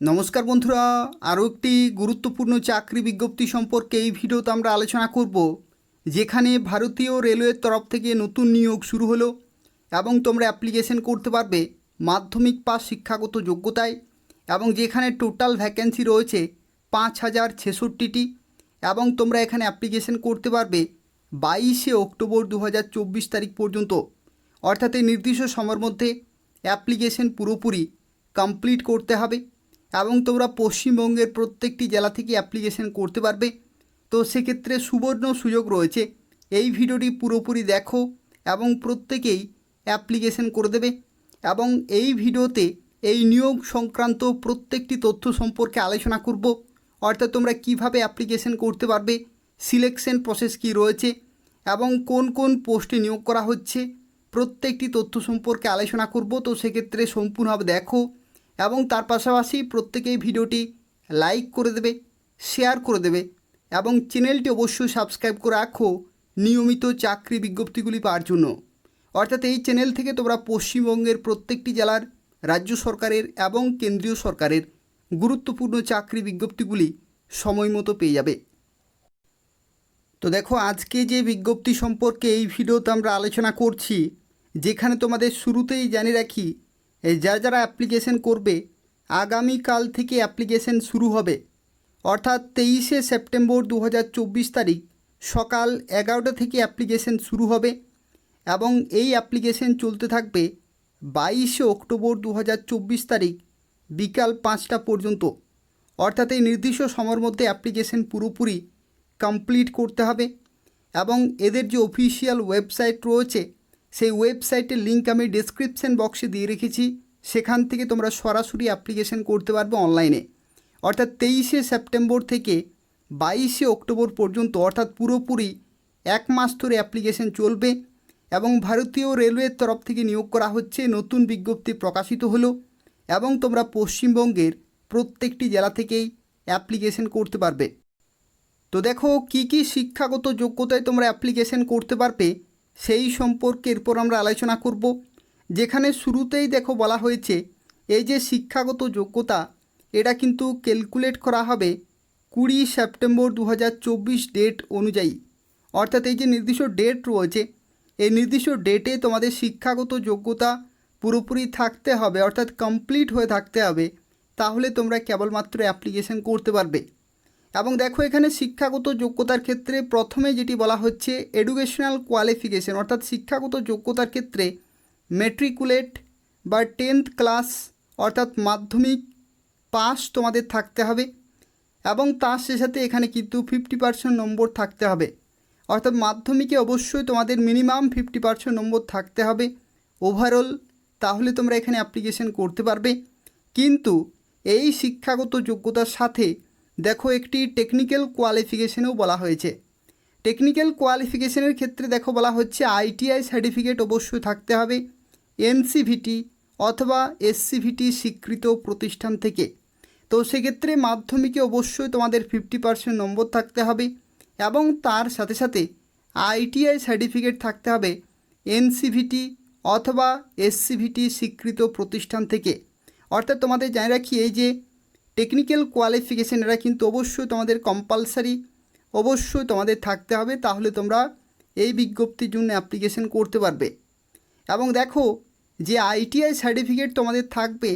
নমস্কার বন্ধুরা, আরও একটি গুরুত্বপূর্ণ চাকরি বিজ্ঞপ্তি সম্পর্কে এই ভিডিওতে আমরা আলোচনা করব, যেখানে ভারতীয় রেলওয়ের তরফ থেকে নতুন নিয়োগ শুরু হলো এবং তোমরা অ্যাপ্লিকেশন করতে পারবে মাধ্যমিক পাস শিক্ষাগত যোগ্যতায় এবং যেখানে টোটাল ভ্যাকেন্সি রয়েছে পাঁচ হাজার ছেষট্টিটি এবং তোমরা এখানে অ্যাপ্লিকেশন করতে পারবে বাইশে অক্টোবর দু হাজার চব্বিশ তারিখ পর্যন্ত। অর্থাৎ এই নির্দিষ্ট সময়ের মধ্যে অ্যাপ্লিকেশন পুরোপুরি কমপ্লিট করতে হবে। এবং তোমরা পশ্চিমবঙ্গের প্রত্যেকটি জেলা থেকে অ্যাপ্লিকেশন করতে পারবে। তো সেক্ষেত্রে সুবর্ণ সুযোগ রয়েছে। এই ভিডিওটি পুরোপুরি দেখো এবং প্রত্যেকেই অ্যাপ্লিকেশন করে দেবে এবং এই ভিডিওতে এই নিয়োগ সংক্রান্ত প্রত্যেকটি তথ্য সম্পর্কে আলোচনা করব। অর্থাৎ তোমরা কীভাবে অ্যাপ্লিকেশন করতে পারবে সিলেকশন প্রসেস কী রয়েছে এবং কোন কোন পোস্টে নিয়োগ করা হচ্ছে, প্রত্যেকটি তথ্য সম্পর্কে আলোচনা করব। তো সেক্ষেত্রে সম্পূর্ণভাবে দেখো এবং তার পাশাপাশি প্রত্যেকেই ভিডিওটি লাইক করে দেবে, শেয়ার করে দেবে এবং চ্যানেলটি অবশ্যই সাবস্ক্রাইব করে রাখো নিয়মিত চাকরি বিজ্ঞপ্তিগুলি পাওয়ার জন্য। অর্থাৎ এই চ্যানেল থেকে তোমরা পশ্চিমবঙ্গের প্রত্যেকটি জেলার, রাজ্য সরকারের এবং কেন্দ্রীয় সরকারের গুরুত্বপূর্ণ চাকরি বিজ্ঞপ্তিগুলি সময় মতো পেয়ে যাবে। তো দেখো, আজকে যে বিজ্ঞপ্তি সম্পর্কে এই ভিডিওতে আমরা আলোচনা করছি, যেখানে তোমাদের শুরুতেই জানিয়ে রাখি যারা যারা অ্যাপ্লিকেশন করবে, আগামীকাল থেকে অ্যাপ্লিকেশন শুরু হবে। অর্থাৎ তেইশে সেপ্টেম্বর দু হাজার চব্বিশ তারিখ সকাল এগারোটা থেকে অ্যাপ্লিকেশন শুরু হবে এবং এই অ্যাপ্লিকেশন চলতে থাকবে বাইশে অক্টোবর দু হাজার চব্বিশ তারিখ বিকাল পাঁচটা পর্যন্ত। অর্থাৎ এই নির্দিষ্ট সময়ের মধ্যে অ্যাপ্লিকেশন পুরোপুরি কমপ্লিট করতে হবে এবং এদের যে অফিসিয়াল ওয়েবসাইট রয়েছে সেই ওয়েবসাইটের লিঙ্ক আমি ডিসক্রিপশন বক্সে দিয়ে রেখেছি। সেখান থেকে তোমরা সরাসরি অ্যাপ্লিকেশন করতে পারবে অনলাইনে অর্থাৎ তেইশে সেপ্টেম্বর থেকে বাইশে অক্টোবর পর্যন্ত, অর্থাৎ পুরোপুরি এক মাস ধরে অ্যাপ্লিকেশন চলবে এবং ভারতীয় রেলওয়ের তরফ থেকে নিয়োগ করা হচ্ছে, নতুন বিজ্ঞপ্তি প্রকাশিত হলো এবং তোমরা পশ্চিমবঙ্গের প্রত্যেকটি জেলা থেকেই অ্যাপ্লিকেশন করতে পারবে। তো দেখো, কি কি শিক্ষাগত যোগ্যতায় তোমরা অ্যাপ্লিকেশন করতে পারবে? সেই সম্পর্কে এরপর আমরা আলোচনা করব। যেখানে শুরুতেই দেখো বলা হয়েছে, এই যে শিক্ষাগত যোগ্যতা, এটা কিন্তু ক্যালকুলেট করা হবে কুড়ি সেপ্টেম্বর দু হাজার চব্বিশ ডেট অনুযায়ী। অর্থাৎ এই যে নির্দিষ্ট ডেট রয়েছে, এই নির্দিষ্ট ডেটে তোমাদের শিক্ষাগত যোগ্যতা পুরোপুরি থাকতে হবে, অর্থাৎ কমপ্লিট হয়ে থাকতে হবে। তাহলে তোমরা কেবলমাত্র অ্যাপ্লিকেশন করতে পারবে। এবং দেখো এখানে শিক্ষাগত যোগ্যতার ক্ষেত্রে প্রথমে যেটি বলা হচ্ছে এডুকেশনাল কোয়ালিফিকেশন অর্থাৎ শিক্ষাগত যোগ্যতার ক্ষেত্রে মেট্রিকুলেট বা টেন্থ ক্লাস অর্থাৎ মাধ্যমিক পাস তোমাদের থাকতে হবে এবং তার সাথে এখানে কিন্তু ফিফটি পার্সেন্ট নম্বর থাকতে হবে। অর্থাৎ মাধ্যমিকে অবশ্যই তোমাদের মিনিমাম ফিফটি পার্সেন্ট নম্বর থাকতে হবে। ওভারঅল তাহলে তোমরা এখানে অ্যাপ্লিকেশন করতে পারবে। কিন্তু এই শিক্ষাগত যোগ্যতার সাথে দেখো একটি টেকনিক্যাল কোয়ালিফিকেশনেও বলা হয়েছে। টেকনিক্যাল কোয়ালিফিকেশনের ক্ষেত্রে দেখো বলা হচ্ছে আইটিআই সার্টিফিকেট অবশ্যই থাকতে হবে এনসিভিটি অথবা এসসিভিটি স্বীকৃত প্রতিষ্ঠান থেকে। তো সেক্ষেত্রে মাধ্যমিকে অবশ্যই তোমাদের ফিফটি পার্সেন্ট নম্বর থাকতে হবে এবং তার সাথে সাথে আইটিআই সার্টিফিকেট থাকতে হবে এনসিভিটি অথবা এসসিভিটি স্বীকৃত প্রতিষ্ঠান থেকে। অর্থাৎ তোমাদের জানিয়ে রাখি এই যে টেকনিক্যাল কোয়ালিফিকেশান এরা কিন্তু অবশ্যই তোমাদের কম্পালসারি অবশ্যই তোমাদের থাকতে হবে, তাহলে তোমরা এই বিজ্ঞপ্তির জন্য অ্যাপ্লিকেশন করতে পারবে। এবং দেখো, যে আইটিআই সার্টিফিকেট তোমাদের থাকবে,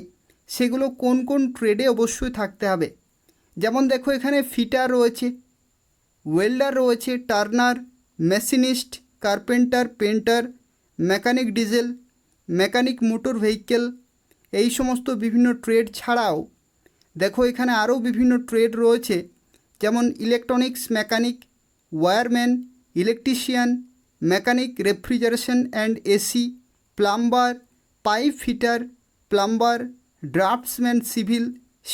সেগুলো কোন কোন ট্রেডে অবশ্যই থাকতে হবে। যেমন দেখো, এখানে ফিটার রয়েছে ওয়েল্ডার রয়েছে turner machinist carpenter painter mechanic diesel mechanic motor vehicle এই সমস্ত বিভিন্ন ট্রেড ছাড়াও দেখো এখানে আরও বিভিন্ন ট্রেড রয়েছে, যেমন electronics mechanic wireman electrician mechanic refrigeration and AC plumber pipe fitter plumber draughtsman civil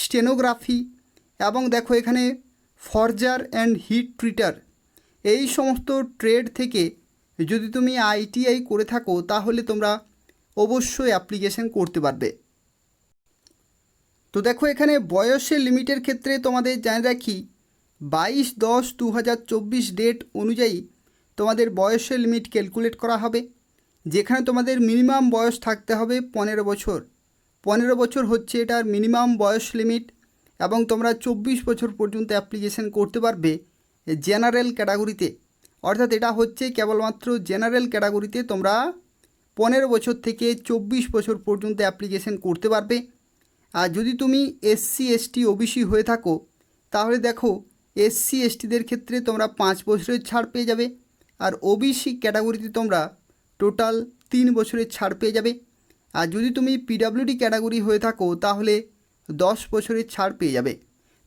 stenography এবং দেখো এখানে ফরজার অ্যান্ড হিট ট্রিটার এই সমস্ত ট্রেড থেকে যদি তুমি আইটিআই করে থাকো, তাহলে তোমরা অবশ্যই অ্যাপ্লিকেশন করতে পারবে। তো দেখো এখানে বয়সের লিমিটের ক্ষেত্রে তোমাদের জানিয়ে রাখি, বাইশ দশ দু ডেট অনুযায়ী তোমাদের বয়সের লিমিট ক্যালকুলেট করা হবে, যেখানে তোমাদের মিনিমাম বয়স থাকতে হবে পনেরো বছর। পনেরো বছর হচ্ছে এটার মিনিমাম বয়স লিমিট এবং তোমরা চব্বিশ বছর পর্যন্ত অ্যাপ্লিকেশন করতে পারবে জেনারেল ক্যাটাগরিতে অর্থাৎ এটা হচ্ছে কেবলমাত্র জেনারেল ক্যাটাগরিতে তোমরা পনেরো বছর থেকে চব্বিশ বছর পর্যন্ত অ্যাপ্লিকেশন করতে পারবে। আর যদি তুমি এসসি এসটি ওবিসি হয়ে থাকো, তাহলে দেখো এসসি এসটিদের ক্ষেত্রে তোমরা পাঁচ বছরের ছাড় পেয়ে যাবে আর ওবিসি ক্যাটাগরিতে তোমরা টোটাল তিন বছরের ছাড় পেয়ে যাবে। আর যদি তুমি পিডাব্লিউডি ক্যাটাগরি হয়ে থাকো, তাহলে দশ বছরের ছাড় পেয়ে যাবে।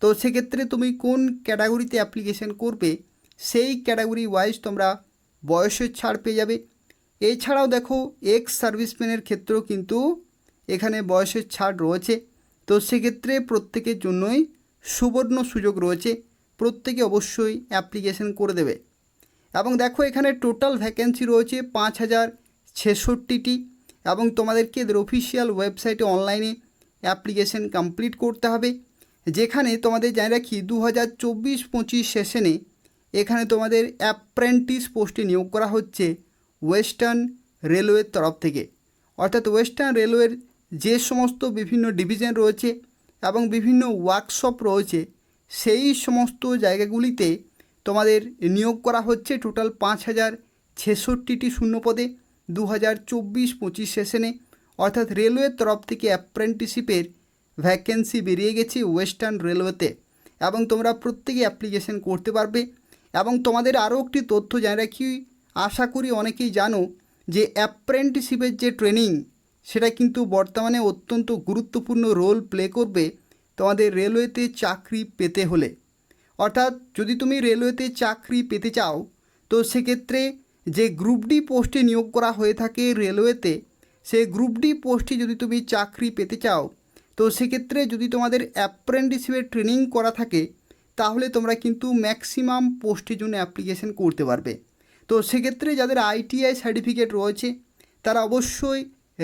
তো সেক্ষেত্রে তুমি কোন ক্যাটাগরিতে অ্যাপ্লিকেশন করবে, সেই ক্যাটাগরি ওয়াইজ তোমরা বয়সের ছাড় পেয়ে যাবে। এছাড়াও দেখো এক্স সার্ভিসম্যানের ক্ষেত্রেও কিন্তু এখানে বয়সের ছাড় রয়েছে। তো সেক্ষেত্রে প্রত্যেকের জন্যই সুবর্ণ সুযোগ রয়েছে। প্রত্যেকে অবশ্যই অ্যাপ্লিকেশন করে দেবে। এবং দেখো এখানে টোটাল ভ্যাকেন্সি রয়েছে পাঁচ হাজার ছেষট্টিটি। এবং তোমাদেরকে এদের অফিসিয়াল ওয়েবসাইটে অনলাইনে অ্যাপ্লিকেশন কমপ্লিট করতে হবে। যেখানে তোমাদের জানি রাখি দু হাজার চব্বিশ পঁচিশ সেশনে এখানে তোমাদের অ্যাপ্রেন্টিস পোস্টে নিয়োগ করা হচ্ছে ওয়েস্টার্ন রেলওয়ের তরফ থেকে। অর্থাৎ ওয়েস্টার্ন রেলওয়ের যে সমস্ত বিভিন্ন ডিভিশন রয়েছে এবং বিভিন্ন ওয়ার্কশপ রয়েছে, সেই সমস্ত জায়গাগুলিতে তোমাদের নিয়োগ করা হচ্ছে টোটাল পাঁচ হাজার ছেষট্টিটি শূন্যপদে দু হাজার চব্বিশ পঁচিশ সেশনে অর্থাৎ রেলওয়ের তরফ থেকে অ্যাপ্রেন্টিসিপের ভ্যাকেন্সি বেরিয়ে গেছে ওয়েস্টার্ন রেলওয়েতে এবং তোমরা প্রত্যেকে অ্যাপ্লিকেশন করতে পারবে। এবং তোমাদের আরও একটি তথ্য জানা রাখি, আশা করি অনেকেই জানো যে অ্যাপ্রেন্টিসিপের যে ট্রেনিং সেটা কিন্তু বর্তমানে অত্যন্ত গুরুত্বপূর্ণ রোল প্লে করবে তোমাদের রেলওয়েতে চাকরি পেতে হলে। অর্থাৎ যদি তুমি রেলওয়েতে চাকরি পেতে চাও, তো সেক্ষেত্রে যে গ্রুপ ডি পোস্টে নিয়োগ করা হয়ে থাকে রেলওয়েতে সে গ্রুপ ডি পোস্টে যদি তুমি চাকরি পেতে চাও, তো সেক্ষেত্রে যদি তোমাদের অ্যাপ্রেন্টিসিপের ট্রেনিং করা থাকে, তাহলে তোমরা কিন্তু ম্যাক্সিমাম পোস্টের জন্য অ্যাপ্লিকেশন করতে পারবে। তো সেক্ষেত্রে যাদের আইটিআই সার্টিফিকেট রয়েছে, তারা অবশ্যই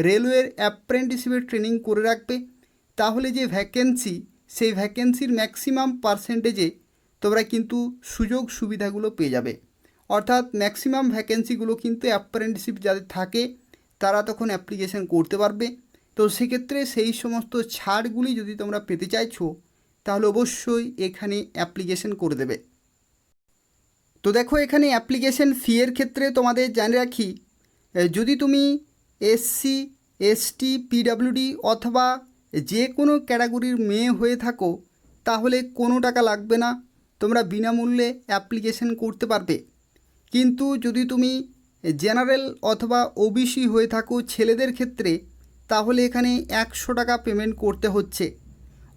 রেলওয়ের অ্যাপ্রেন্টিসিপের ট্রেনিং করে রাখবে, তাহলে যে ভ্যাকেন্সি, সেই ভ্যাকেন্সির ম্যাক্সিমাম পার্সেন্টেজে তোমরা কিন্তু সুযোগ সুবিধাগুলো পেয়ে যাবে। অর্থাৎ ম্যাক্সিমাম ভ্যাকেন্সিগুলো কিন্তু অ্যাপ্রেন্টিসিপ যাদের থাকে, তারা তখন অ্যাপ্লিকেশন করতে পারবে। তো সেক্ষেত্রে সেই সমস্ত ছাড়গুলি যদি তোমরা পেতে চাইছো, তাহলে অবশ্যই এখানে অ্যাপ্লিকেশন করে দেবে। তো দেখো, এখানে অ্যাপ্লিকেশন ফিয়ের ক্ষেত্রে তোমাদের জানে রাখি যদি তুমি এসসি, এসটি, পিডাব্লিউডি অথবা যে কোনো ক্যাটাগরির মেয়ে হয়ে থাকো, তাহলে কোনো টাকা লাগবে না। তোমরা বিনামূল্যে অ্যাপ্লিকেশন করতে পারবে। কিন্তু যদি তুমি জেনারেল অথবা ওবিসি হয়ে থাকো ছেলেদের ক্ষেত্রে, তাহলে এখানে একশো টাকা পেমেন্ট করতে হচ্ছে।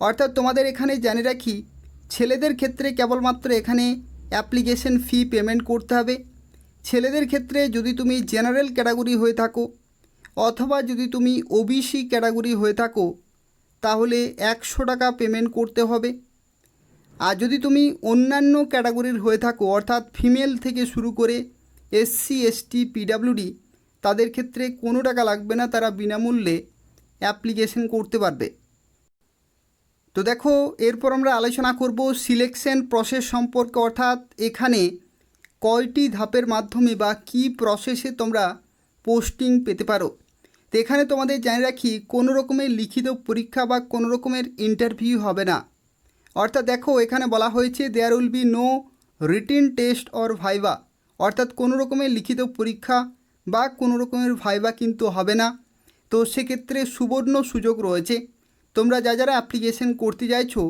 অর্থাৎ তোমাদের এখানে জানে রাখি, ছেলেদের ক্ষেত্রে কেবলমাত্র এখানে অ্যাপ্লিকেশন ফি পেমেন্ট করতে হবে। ছেলেদের ক্ষেত্রে যদি তুমি জেনারেল ক্যাটাগরি হয়ে থাকো অথবা যদি তুমি ওবিসি ক্যাটাগরি হয়ে থাকো, তাহলে একশো টাকা পেমেন্ট করতে হবে। আর যদি তুমি অন্যান্য ক্যাটাগরির হয়ে থাকো, অর্থাৎ ফিমেল থেকে শুরু করে এসসি এসটি পিডাব্লিউডি তাদের ক্ষেত্রে কোনো টাকা লাগবে না, তারা বিনামূল্যে অ্যাপ্লিকেশন করতে পারবে। তো দেখো, এরপর আমরা আলোচনা করব সিলেকশন প্রসেস সম্পর্কে, অর্থাৎ এখানে কয়টি ধাপের মাধ্যমে বা কি প্রসেসে তোমরা পোস্টিং পেতে পারো। তো এখানে তোমাদের জানিয়ে রাখি, কোনো রকমের লিখিত পরীক্ষা বা কোনো রকমের ইন্টারভিউ হবে না। অর্থাৎ দেখো, এখানে বলা হয়েছে there will be no written test or viva অর্থাৎ কোনো রকমের লিখিত পরীক্ষা বা কোনো রকমের ভাইবা কিন্তু হবে না। তো সেক্ষেত্রে সুবর্ণ সুযোগ রয়েছে। তোমরা যা যারা অ্যাপ্লিকেশন করতে চাইছো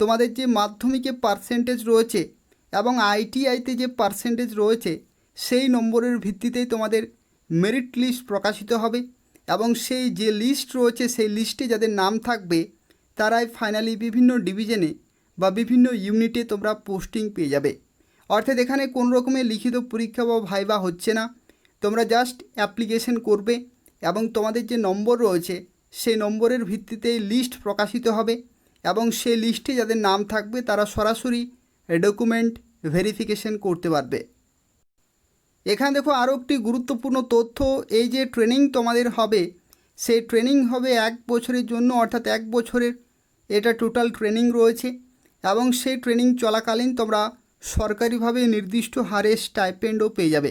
তোমাদের যে মাধ্যমিকে পার্সেন্টেজ রয়েছে এবং আইটিআইতে যে পার্সেন্টেজ রয়েছে, সেই নম্বরের ভিত্তিতেই তোমাদের মেরিট লিস্ট প্রকাশিত হবে। এবং সেই যে লিস্ট রয়েছে, সেই লিস্টে যাদের নাম থাকবে, তারাই ফাইনালি বিভিন্ন ডিভিশনে বা বিভিন্ন ইউনিটে তোমরা পোস্টিং পেয়ে যাবে। অর্থাৎ এখানে কোনো রকমের লিখিত পরীক্ষা বা ভাইবা হচ্ছে না। তোমরা জাস্ট অ্যাপ্লিকেশন করবে এবং তোমাদের যে নম্বর রয়েছে, সেই নম্বরের ভিত্তিতেই লিস্ট প্রকাশিত হবে এবং সেই লিস্টে যাদের নাম থাকবে, তারা সরাসরি ডকুমেন্ট ভেরিফিকেশন করতে পারবে। এখানে দেখো আরও একটি গুরুত্বপূর্ণ তথ্য, এই যে ট্রেনিং তোমাদের হবে, সেই ট্রেনিং হবে এক বছরের জন্য, অর্থাৎ এক বছরের, এটা টোটাল ট্রেনিং রয়েছে, এবং সেই ট্রেনিং চলাকালীন তোমরা সরকারিভাবে নির্দিষ্ট হারে স্টাইপেন্ডও পেয়ে যাবে।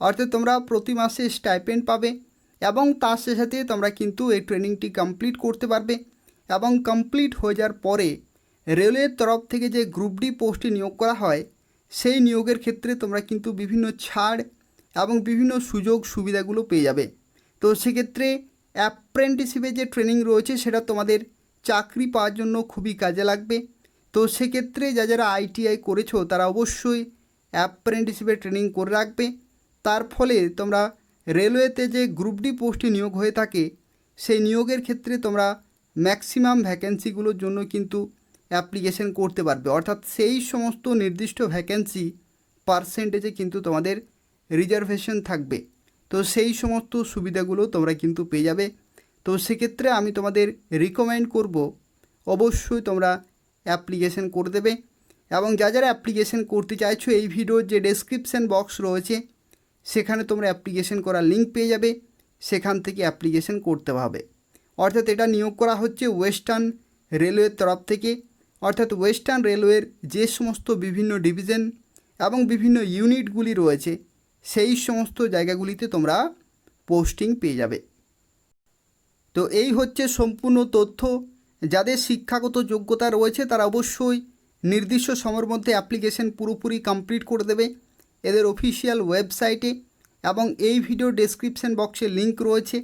অর্থাৎ তোমরা প্রতি মাসে স্টাইপেন্ড পাবে, এবং তার সাথে সাথে তোমরা কিন্তু এই ট্রেনিংটি কমপ্লিট করতে পারবে, এবং কমপ্লিট হয়ে যাওয়ার পরে রেলওয়ের তরফ থেকে যে গ্রুপ ডি পোস্টে নিয়োগ করা হয় সেই নিয়োগের ক্ষেত্রে তোমরা কিন্তু বিভিন্ন ছাড় এবং বিভিন্ন সুযোগ সুবিধাগুলো পেয়ে যাবে। তো সেক্ষেত্রে অ্যাপ্রেন্টিসিপে যে ট্রেনিং রয়েছে, সেটা তোমাদের চাকরি পাওয়ার জন্য খুবই কাজে লাগবে। তো সেক্ষেত্রে যা যারা আইটিআই করেছ, তারা অবশ্যই অ্যাপ্রেন্টিসিপে ট্রেনিং করে রাখবে। তার ফলে তোমরা রেলওয়েতে যে গ্রুপ ডি পোস্টে নিয়োগ হয়ে থাকে, সেই নিয়োগের ক্ষেত্রে তোমরা ম্যাক্সিমাম ভ্যাকেন্সিগুলোর জন্য কিন্তু অ্যাপ্লিকেশন করতে পারবে। অর্থাৎ সেই সমস্ত নির্দিষ্ট ভ্যাকেন্সি পার্সেন্টেজে কিন্তু তোমাদের রিজার্ভেশন থাকবে। তো সেই সমস্ত সুবিধাগুলো তোমরা কিন্তু পেয়ে যাবে। তো সেক্ষেত্রে আমি তোমাদের রিকমেন্ড করব, অবশ্যই তোমরা অ্যাপ্লিকেশন করে দেবে। এবং যা যারা অ্যাপ্লিকেশন করতে চাইছো, এই ভিডিওর যে ডেসক্রিপশান বক্স রয়েছে, সেখানে তোমরা অ্যাপ্লিকেশন করার লিঙ্ক পেয়ে যাবে। সেখান থেকে অ্যাপ্লিকেশন করতে হবে। অর্থাৎ এটা নিয়োগ করা হচ্ছে ওয়েস্টার্ন রেলওয়ের তরফ থেকে। অর্থাৎ ওয়েস্টার্ন রেলওয়ের যে সমস্ত বিভিন্ন ডিভিশন এবং বিভিন্ন ইউনিটগুলি রয়েছে, সেই সমস্ত জায়গাগুলিতে তোমরা পোস্টিং পেয়ে যাবে। তো এই হচ্ছে সম্পূর্ণ তথ্য। যাদের শিক্ষাগত যোগ্যতা রয়েছে, তারা অবশ্যই নির্দিষ্ট সময়ের মধ্যে অ্যাপ্লিকেশন পুরোপুরি কমপ্লিট করে দেবে। এদের অফিসিয়াল ওয়েবসাইটে এবং এই ভিডিও ডেসক্রিপশন বক্সে লিংক রয়েছে।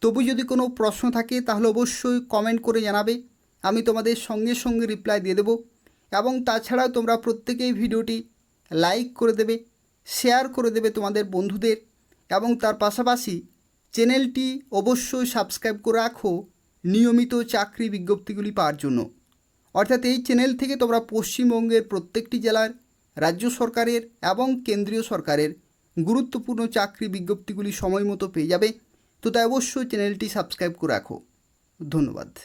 তবু যদি কোনো প্রশ্ন থাকে, তাহলে অবশ্যই কমেন্ট করে জানাবে। আমি তোমাদের সঙ্গে সঙ্গে রিপ্লাই দিয়ে দেবো। এবং তাছাড়াও তোমরা প্রত্যেকেই ভিডিওটি লাইক করে দেবে শেয়ার করে দেবে তোমাদের বন্ধুদের। এবং তার পাশাপাশি চ্যানেলটি অবশ্যই সাবস্ক্রাইব করে রাখো নিয়মিত চাকরি বিজ্ঞপ্তিগুলি পাওয়ার জন্য। অর্থাৎ এই চ্যানেল থেকে তোমরা পশ্চিমবঙ্গের প্রত্যেকটি জেলার, রাজ্য সরকারের এবং কেন্দ্রীয় সরকারের গুরুত্বপূর্ণ চাকরি বিজ্ঞপ্তিগুলি সময় মতো পেয়ে যাবে। তো তাই অবশ্যই চ্যানেলটি সাবস্ক্রাইব করে রাখো। ধন্যবাদ।